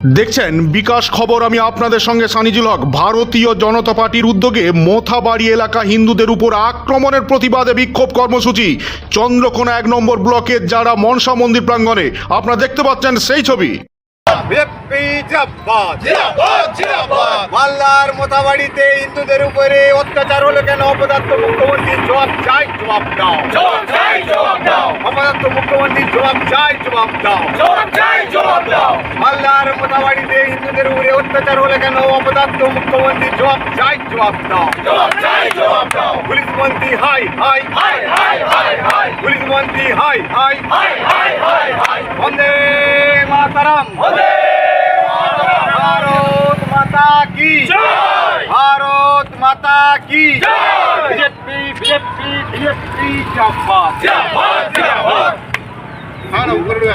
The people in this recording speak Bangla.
দেখছেন বিকাশ খবর আমি আপনাদের সঙ্গে সানিজুল হক। ভারতীয় জনতা পার্টির উদ্যোগে মোথাবাড়ি এলাকা হিন্দুদের উপর আক্রমণের প্রতিবাদে বিক্ষোভ কর্মসূচি। চন্দ্রকোনা এক নম্বর ব্লকের যারা মনসা মন্দির প্রাঙ্গণে আপনারা দেখতে পাচ্ছেন সেই ছবি। মাল্লার হিন্দুদের উপরে অত্যাচার হলো কেন অপদার্থ মুখ্যমন্ত্রী জবাব চাই জবাব দাও। জবাব চাই জবাব দাও। অপদার্থ মুখ্যমন্ত্রী জবাব চাই জবাব দাও। জবাব চাই জবাব দাও। মাল্লার মোতাবাড়িতে হিন্দুদের উপরে অত্যাচার হলো কেন অপদার্থ মুখ্যমন্ত্রী জবাব চাই জবাব দাও। জবাব জবাব পুলিশ মন্ত্রী হাই হাই পুলিশ মন্ত্রী হাই হাই বন্দে মাতারাম। ভারত মাতা কি? ভারত মাতা কি? বিজেপি বিজেপি বিজেপি জিন্দাবাদ। நான் உங்களுடைய